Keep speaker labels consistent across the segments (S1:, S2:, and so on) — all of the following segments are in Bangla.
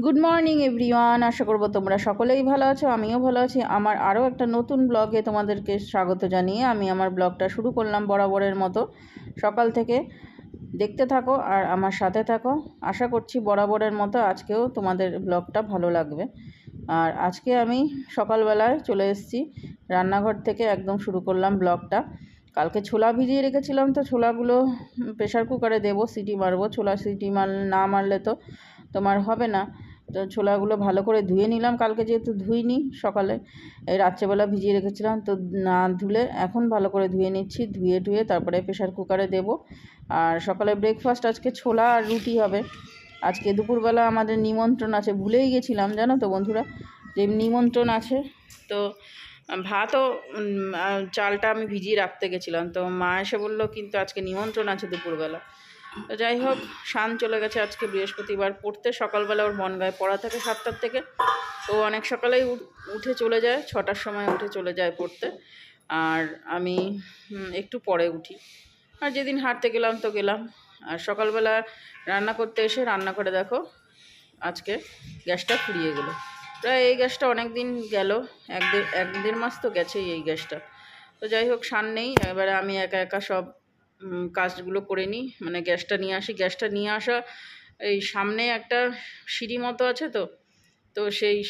S1: গুড মর্নিং এভরিওয়ান আশা করব তোমরা সকলেই ভালো আছো, আমিও ভালো আছি। আমার আরও একটা নতুন ব্লগে তোমাদেরকে স্বাগত জানিয়ে আমি আমার ব্লগটা শুরু করলাম বরাবরের মতো। সকাল থেকে দেখতে থাকো আর আমার সাথে থাকো। আশা করছি বরাবরের মতো আজকেও তোমাদের ব্লগটা ভালো লাগবে। আর আজকে আমি সকালবেলায় চলে এসেছি, রান্নাঘর থেকে একদম শুরু করলাম ব্লগটা। কালকে ছোলা ভিজিয়ে রেখেছিলাম, তো ছোলাগুলো প্রেশার কুকারে দেবো, সিটি মারবো। ছোলা সিটি মার, না মারলে তো তোমার হবে না। তো ছোলাগুলো ভালো করে ধুয়ে নিলাম, কালকে যেহেতু ধুইনি সকালে, এই রাত্রেবেলা ভিজিয়ে রেখেছিলাম। তো না ধুলে এখন ভালো করে ধুয়ে নিচ্ছি, ধুয়ে টুয়ে তারপরে প্রেশার কুকারে দেব। আর সকালে ব্রেকফাস্ট আজকে ছোলা আর রুটি হবে। আজকে দুপুরবেলা আমাদের নিমন্ত্রণ আছে, ভুলেই গেছিলাম জানো তো বন্ধুরা? যে নিমন্ত্রণ আছে, তো ভাতও চালটা আমি ভিজিয়ে রাখতে গেছিলাম। তো মা এসে বলল, কিন্তু আজকে নিমন্ত্রণ আছে দুপুরবেলা। তো যাই হোক, শান চলে গেছে আজকে বৃহস্পতিবার। পড়তে সকালবেলা ওর মন গায়ে পড়া থাকে সাতটার থেকে। তো অনেক সকালেই উঠ- চলে যায়, ছটার সময় উঠে চলে যায় পড়তে। আর আমি একটু পরে উঠি। আর যেদিন হাঁটতে গেলাম তো গেলাম। আর সকালবেলা রান্না করতে এসে রান্না করে দেখো, আজকে গ্যাসটা ফুরিয়ে গেলো। প্রায় এই গ্যাসটা অনেক দিন গেল, এক দেড় এক দেড় মাস তো গেছেই এই গ্যাসটা। তো যাই হোক সান নেই। এবারে আমি একা একা সব কাজগুলো করে নিই। মানে গ্যাসটা নিয়ে আসি। গ্যাসটা নিয়ে আসা এই সামনে একটা সিঁড়ি মতো আছে তো। তো সেই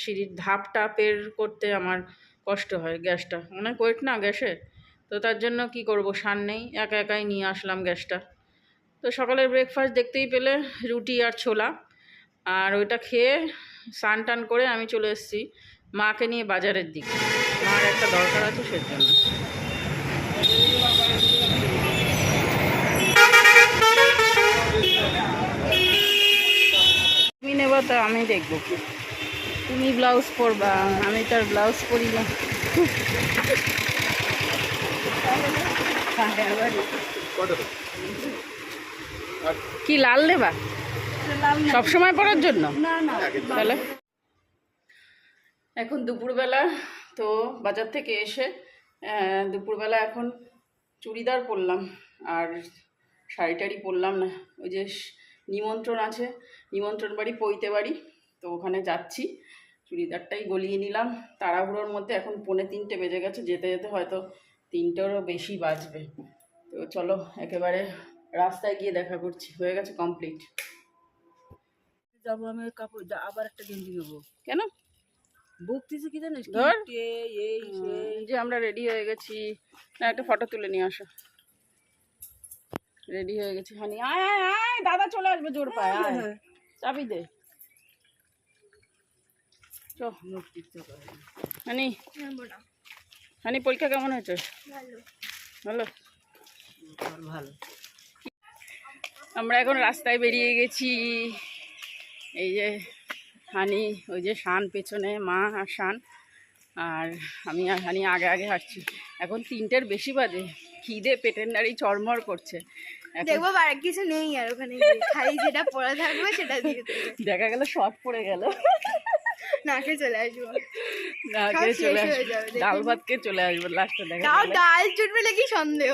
S1: সিঁড়ির ধাপ টাপের করতে আমার কষ্ট হয় গ্যাসটা। অনেক ওয়েট না গ্যাসে। তো তার জন্য কি করব? সান নেই। একা একাই নিয়ে আসলাম গ্যাসটা। তো সকালের ব্রেকফাস্ট দেখতেই পেলে রুটি আর ছোলা। আর ওইটা খেয়ে স্নান টান করে আমি চলে এসেছি মাকে নিয়ে বাজারের দিকে। মার একটা দরকার আছে সেজন্য। নেবা তো আমি দেখব। কি তুমি ব্লাউজ পরবা আমি তার ব্লাউজ পরি না। কি লাল নেবা? সব সময় পরার জন্য? তাহলে? এখন দুপুরবেলা তো বাজার থেকে এসে দুপুরবেলা এখন চুড়িদার পরলাম আর শাড়ি টাড়ি পরলাম না। ওই যে নিমন্ত্রণ আছে। নিমন্ত্রণ বাড়ি পৈতে বাড়ি। তো ওখানে যাচ্ছি। চুড়িদারটাই গলিয়ে নিলাম। তাড়াহুড়োর মধ্যে এখন পৌনে তিনটে বেজে গেছে। যেতে যেতে হয়তো তিনটেরও বেশি বাজবে। তো চলো একেবারে রাস্তায় গিয়ে দেখা করছি। হয়ে গেছে কমপ্লিট
S2: যাব আমি কাপড়। আবার একটা গেঞ্জি নেব।
S1: কেন?
S2: বকতেছে কি জানিস?
S1: ধর।
S2: এই
S1: যে আমরা রেডি হয়ে গেছি। না একটা ফটো তুলে নিয়ে আসো। রেডি হয়ে গেছি হানি আয় আয় আয় দাদা চলে আসবে জোর পায় আয়। চাবি দে। চ। হানি হানি পরীক্ষা কেমন হয়েছে? ভালো।
S2: ভালো?
S1: আমরা এখন রাস্তায় বেরিয়ে গেছি। এই যে হানি ওই যে শান পেছনে মা আর শান। আর আমি আর হানি আগে আগে হাঁটছি। এখন তিনটের বেশি বাজে। খিদে পেটের নাড়ি চরমর করছে।
S3: দেখব আর কিছু নেই আর ওখানে। খালি যেটা পড়া থাকবে সেটা দিয়ে
S1: দেখা গেল শর্ট পড়ে গেল।
S3: নাকে চলে আসব।
S1: চলে আসব। ডাল ভাত চলে আসব লাস্টে দেখা
S3: তাও ডাল জুটবে নাকি সন্দেহ?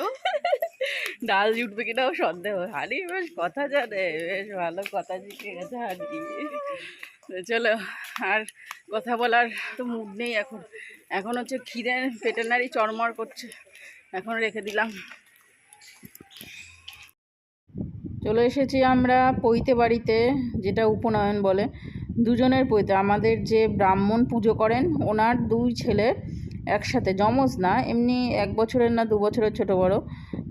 S1: ডাল জুটবে কিনাও সন্দেহ। হানি বেশ কথা জানে বেশ ভালো কথা শিখে গেছে হানি। চলো আর কথা বলার তো মুড নেই এখন। এখন হচ্ছে খিদে পেটের নাড়ি চরমর করছে। এখন রেখে দিলাম। চলে এসেছি আমরা পৈতে বাড়িতে, যেটা উপনয়ন বলে। দুজনের পৈতে। আমাদের যে ব্রাহ্মণ পুজো করেন, ওনার দুই ছেলে। একসাথে যমজ না এমনি এক বছরের না দু বছরের ছোট বড়।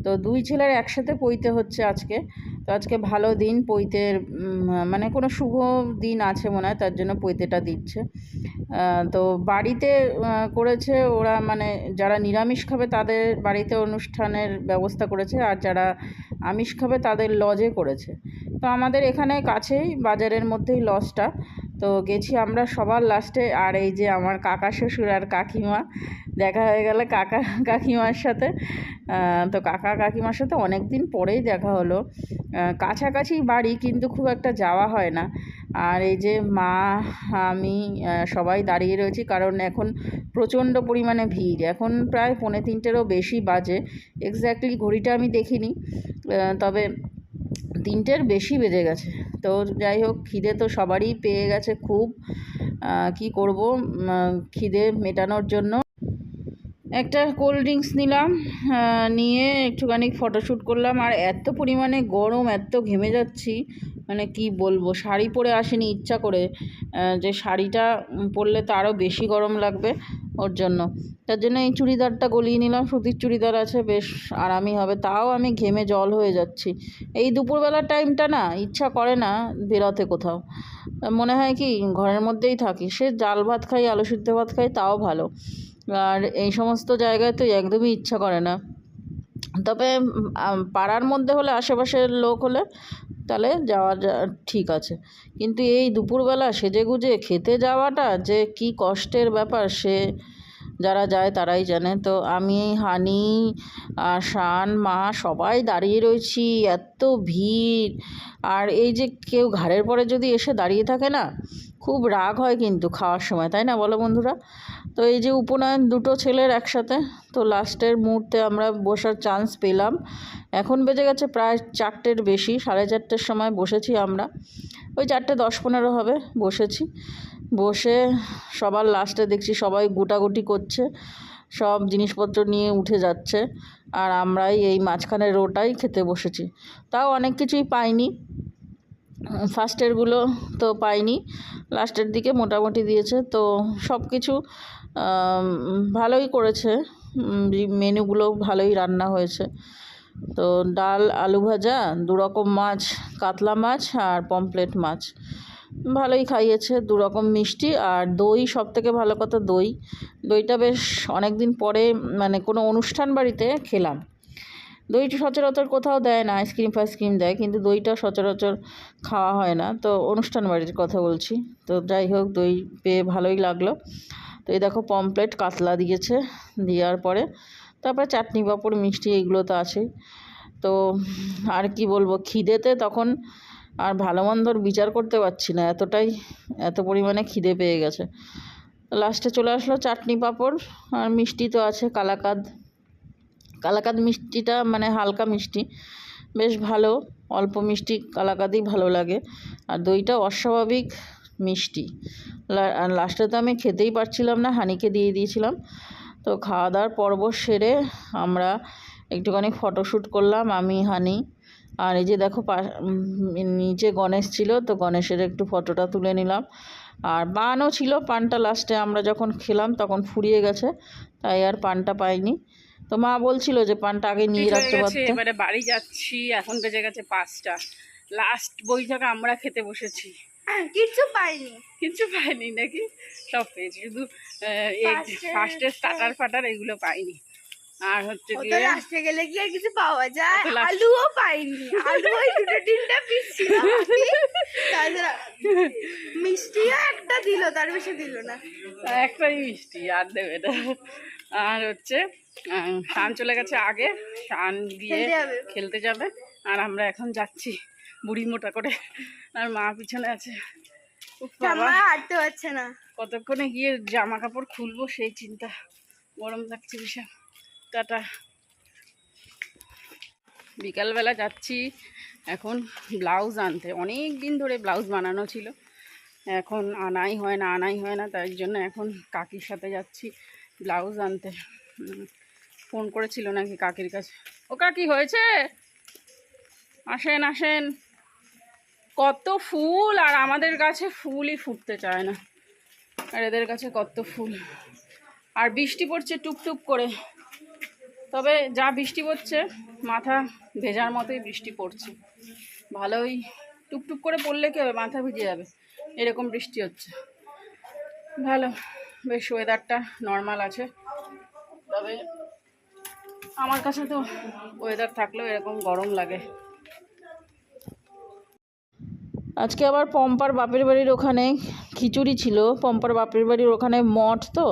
S1: তো দুই ছেলের একসাথে পইতে হচ্ছে আজকে। তো আজকে ভালো দিন উম, মানে কোনো শুভ দিন আছে মনে হয় তার জন্য পৈতেটা দিচ্ছে। তো বাড়িতে করেছে ওরা মানে যারা নিরামিষ খাবে তাদের বাড়িতে অনুষ্ঠানের ব্যবস্থা করেছে আর যারা আমিষ খাবে তাদের লজে করেছে। তো আমাদের এখানে কাছেই বাজারের মধ্যেই লজটা তো গেছি আমরা সবার লাস্টে আর এই যে আমার কাকা শ্বশুর আর কাকিমা, দেখা হয়ে গেলে কাকা কাকিমার সাথে। তো কাকা কাকিমার সাথে অনেক দিন পরেই দেখা হলো। কাছাকাছি বাড়ি কিন্তু খুব একটা যাওয়া হয় না। আর এই যে মা, আমি সবাই দাঁড়িয়ে রয়েছি কারণ এখন প্রচণ্ড পরিমাণে ভিড়। এখন প্রায় পৌনে তিনটেরও বেশি বাজে। এক্স্যাক্টলি ঘড়িটা আমি দেখিনি। তবে তিনটের বেশি বেজে গেছে। তো যাই হোক, খিদে তো সবারই পেয়ে গেছে খুব। কি করব? খিদে মেটানোর জন্য। একটা কোল্ড ড্রিঙ্কস নিলাম নিয়ে একটুখানি ফটোশ্যুট করলাম। আর এত পরিমাণে গরম, এত ঘেমে যাচ্ছি মানে কি বলব? শাড়ি পরে আসেনি ইচ্ছা করে যে শাড়িটা পরলে তো আরও বেশি গরম লাগবে। ওর জন্য। তার জন্য এই চুড়িদারটা গলিয়ে নিলাম। সুতির চুড়িদার আছে, বেশ আরামই হবে। তাও আমি ঘেমে জল হয়ে যাচ্ছি। এই দুপুরবেলার টাইমটা না ইচ্ছা করে না বেরোতে কোথাও। মনে হয় কি, ঘরের মধ্যেই থাকি। সে জাল ভাত খাই, আলু সিদ্ধ ভাত খাই, তাও ভালো। আর এই সমস্ত জায়গায় তো একদমই ইচ্ছা করে না। তবে পাড়ার মধ্যে হলে, আশেপাশের লোক হলে তাহলে যাওয়া ঠিক আছে। কিন্তু এই দুপুরবেলা সেজে গুজে খেতে যাওয়াটা যে কি কষ্টের ব্যাপার সে যারা যায় তারাই জানে। তো আমি, হানি আর শান, মা সবাই দাঁড়িয়ে রয়েছি, এত ভিড়। আর এই যে কেউ ঘাড়ের পরে যদি এসে দাঁড়িয়ে থাকে না, খুব রাগ হয় কিন্তু খাওয়ার সময়, তাই না বলো বন্ধুরা? তো এই যে উপনয়ন দুটো ছেলের একসাথে, তো লাস্টের মুহূর্তে আমরা বসার চান্স পেলাম। এখন বেজে গেছে প্রায় চারটের বেশি, সাড়ে চারটের সময় বসেছি আমরা। ওই চারটে দশ পনেরো হবে, বসেছি। বসে সবার লাস্টে দেখছি সবাই গোটাগুটি করছে, সব জিনিসপত্র নিয়ে উঠে যাচ্ছে, আর আমরাই এই মাঝখানের রোটাই খেতে বসেছি। তাও অনেক কিছুই পাইনি। ফার্স্টেরগুলো তো পাইনি, লাস্টের দিকে মোটামুটি দিয়েছে, তো সব কিছু ভালোই করেছে মেনুগুলো ভালোই রান্না হয়েছে, তো ডাল, আলু ভাজা দু রকম মাছ, কাতলা মাছ আর পমপ্লেট মাছ, ভালোই খাইয়েছে দু রকম মিষ্টি আর দই সব থেকে ভালো কথা দই, দইটা বেশ অনেক দিন পরে মানে কোনো অনুষ্ঠান বাড়িতে খেলাম দইটা সচরাচর কোথাও দেয় না, আইসক্রিম ফাইসক্রিম দেয়, কিন্তু দইটা সচরাচর খাওয়া হয় না। তো অনুষ্ঠান বাড়ির কথা বলছি। তো যাই হোক, দই পেয়ে ভালোই লাগল। তো এই দেখো পমপ্লেট কাতলা দিয়েছে, দেওয়ার পরে। তারপরে চাটনি পাঁপড়, মিষ্টি এইগুলো তো আছেই। তো আর কি বলব, খিদেতে তখন আর ভালো মন্দর বিচার করতে পারছি না, এতটাই, এত পরিমাণে খিদে পেয়ে গেছে। লাস্টে চলে আসলো চাটনি পাঁপড়, আর মিষ্টি তো আছে, কালাকাদ। কালাকাদ মিষ্টিটা মানে হালকা মিষ্টি। বেশ ভালো, অল্প মিষ্টি কালাকাদই ভালো লাগে। আর দইটা অস্বাভাবিক মিষ্টি। লাস্টে তো আমি খেতেই পারছিলাম না, হানিকে দিয়ে দিয়েছিলাম। তো খাওয়া দাওয়ার পর্ব সেরে আমরা একটুখানি ফটোশ্যুট করলাম, আমি, হানি। আর এই যে দেখো নিচে গণেশ ছিল, তো গণেশের একটু ফটোটা তুলে নিলাম। আর পানও ছিল পানটা লাস্টে আমরা যখন খেলাম তখন ফুরিয়ে গেছে, তাই আর পানটা পাইনি। তো মা বলছিল যে পানটা আগে নিয়ে রাখতে পারতে।
S2: এবারে বাড়ি যাচ্ছি এখন বেজে গেছে পাঁচটা। লাস্ট বইটাকে আমরা খেতে বসেছি।
S3: কিচ্ছু পাইনি।
S2: কিছু পাইনি নাকি? সব পেয়েছি শুধু ফার্স্টের স্টার্টার ফাটার এগুলো পাইনি। আর হচ্ছে
S3: তো লাস্টে গেলে কি আর কিছু পাওয়া যায়? আলুও পাইনি। আলু ওই দুটো তিনটা পিস ছিল মিষ্টিও একটা দিল তার বেশি দিল না।
S2: একটাই মিষ্টি আর দেবে না। আর হচ্ছে শান চলে গেছে আগে। শান গিয়ে
S3: খেলতে যাবে।
S2: আর আমরা এখন যাচ্ছি বুড়ি মোটা করে। আর মা পিছনে আছে।
S3: জামা হাঁটতে পারছে না।
S2: কতক্ষণে গিয়ে জামা কাপড় খুলবো সেই চিন্তা। গরম লাগছে বিশাল টাটা। বিকালবেলা যাচ্ছি এখন ব্লাউজ আনতে। অনেক দিন ধরে ব্লাউজ বানানো ছিল। এখন আনাই হয় না আনাই হয় না। তাই জন্য এখন কাকির সাথে যাচ্ছি। ব্লাউজ আনতে। ফোন করেছিল নাকি কাকির কাছে। ও কাকি হয়েছে? আসেন আসেন। কত ফুল, আর আমাদের কাছে ফুলই ফুটতে চায় না। আর এদের কাছে কত ফুল। আর বৃষ্টি পড়ছে টুপটুপ করে। তবে যা বৃষ্টি পড়ছে, মাথা ভেজার মতোই বৃষ্টি পড়ছে। ভালোই টুকটুক করে পড়লে কি হবে? মাথা ভিজে যাবে। এরকম বৃষ্টি হচ্ছে। ভালো। বেশ ওয়েদারটা নর্মাল আছে। তবে আমার কাছে তো ওয়েদার থাকলেও এরকম গরম লাগে।
S1: আজকে আবার পম্পার বাপের বাড়ির ওখানে খিচুড়ি ছিল। পম্পার বাপের বাড়ির ওখানে মঠ তো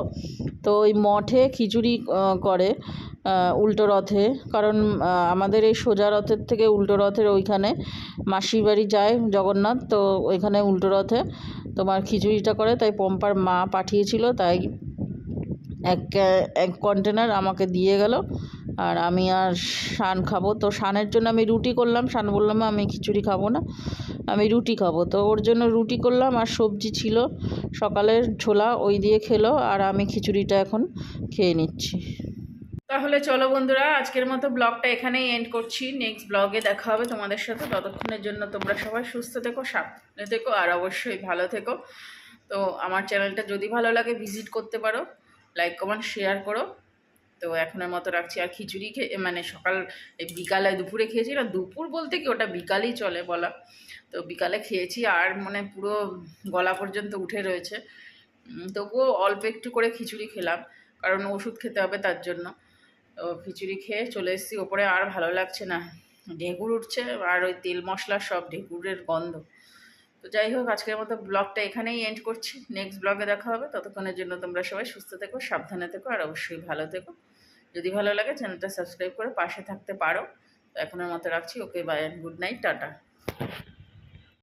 S1: তো ওই মঠে খিচুড়ি করে উল্টো রথে। কারণ আমাদের এই সোজা রথের থেকে উল্টো রথের ওইখানে মাসির বাড়ি যায় জগন্নাথ, তো ওইখানে উল্টো রথে তোমার খিচুড়িটা করে, তাই পম্পার মা পাঠিয়েছিল, তাই এক এক কন্টেনার আমাকে দিয়ে গেল। আর আমি আর শান খাব। তো শানের জন্য আমি রুটি করলাম। শান বললাম আমি খিচুড়ি খাব না। আমি রুটি খাব। তো ওর জন্য রুটি করলাম আর সবজি ছিল। সকালের ছোলা ওই দিয়ে খেলো আর আমি খিচুড়িটা এখন খেয়ে নিচ্ছি। তাহলে চলো বন্ধুরা, আজকের মতো ব্লগটা এখানেই এন্ড করছি। নেক্সট ব্লগে দেখা হবে তোমাদের সাথে। ততক্ষণের জন্য তোমরা সবাই সুস্থ থেকো, সাবধানে থেকো আর অবশ্যই ভালো থেকো। তো আমার চ্যানেলটা যদি ভালো লাগে ভিজিট করতে পারো। লাইক কমেন্ট শেয়ার করো। তো এখনের মতো রাখছি। আর খিচুড়ি খেয়ে মানে সকাল বিকালে দুপুরে খেয়েছি না, দুপুর বলতে কি ওটা বিকালেই চলে বলা। তো বিকালে খেয়েছি আর মানে পুরো গলা পর্যন্ত উঠে রয়েছে। তবুও অল্প একটু করে খিচুড়ি খেলাম, কারণ ওষুধ খেতে হবে তার জন্য। তো খিচুড়ি খেয়ে চলে এসেছি, ওপরে আর ভালো লাগছে না। ঢেকুর উঠছে, আর ওই তেল মশলা সব ঢেকুরের গন্ধ। তো যাই হোক, আজকের মতো ব্লগটা এখানেই এন্ড করছি। নেক্সট ব্লগে দেখা হবে। ততক্ষণের জন্য তোমরা সবাই সুস্থ থেকো, সাবধানে থেকো, আর অবশ্যই ভালো থেকো। যদি ভালো লাগে, চ্যানেলটা সাবস্ক্রাইব করে পাশে থাকতে পারো। তো এখনের মতো রাখছি। Okay bye good night tata.